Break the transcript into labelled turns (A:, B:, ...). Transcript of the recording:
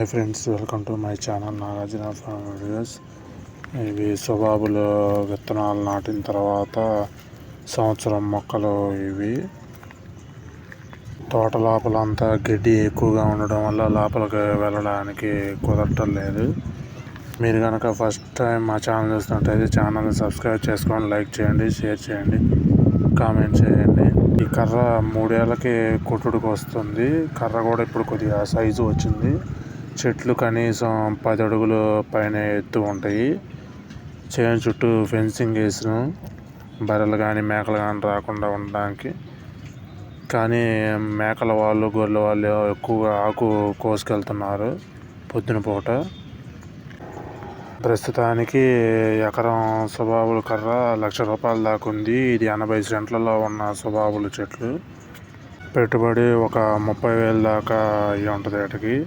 A: Hi friends welcome to my channel Nagarjuna farm videos ఇవి సుబాబులు విత్తనాలు నాటిన తర్వాత సంవత్సరం మొక్కలు ఇవి. తోట లోపల అంతా గడ్డి ఎక్కువగా ఉండడం వల్ల లోపలికి వెళ్ళడానికి కుదరటం లేదు. మీరు కనుక ఫస్ట్ టైం మా ఛానల్ చూస్తున్నట్టయితే ఛానల్ని సబ్స్క్రైబ్ చేసుకోండి లైక్ చేయండి షేర్ చేయండి కామెంట్ చేయండి. ఈ కర్ర మూడేళ్ళకి కొట్టుడికి వస్తుంది కర్ర కూడా ఇప్పుడు కొద్దిగా సైజు వచ్చింది. చెట్లు కనీసం పది అడుగులు పైన ఎత్తు ఉంటాయి. చేను చుట్టూ ఫెన్సింగ్ వేసిన. బర్రెలు కానీ మేకలు కానీ రాకుండా ఉండడానికి. కానీ మేకల వాళ్ళు గొర్రెల వాళ్ళు ఎక్కువగా ఆకు కోసుకెళ్తున్నారు పొద్దున పూట. ప్రస్తుతానికి ఎకరం సుబాబుల కర్ర లక్ష రూపాయల దాకా ఉంది. ఇది ఎనభై సెంట్లలో ఉన్న సుబాబుల చెట్లు. పెట్టుబడి ఒక ముప్పై వేల దాకా అయ్యి ఉంటుంది వాటికి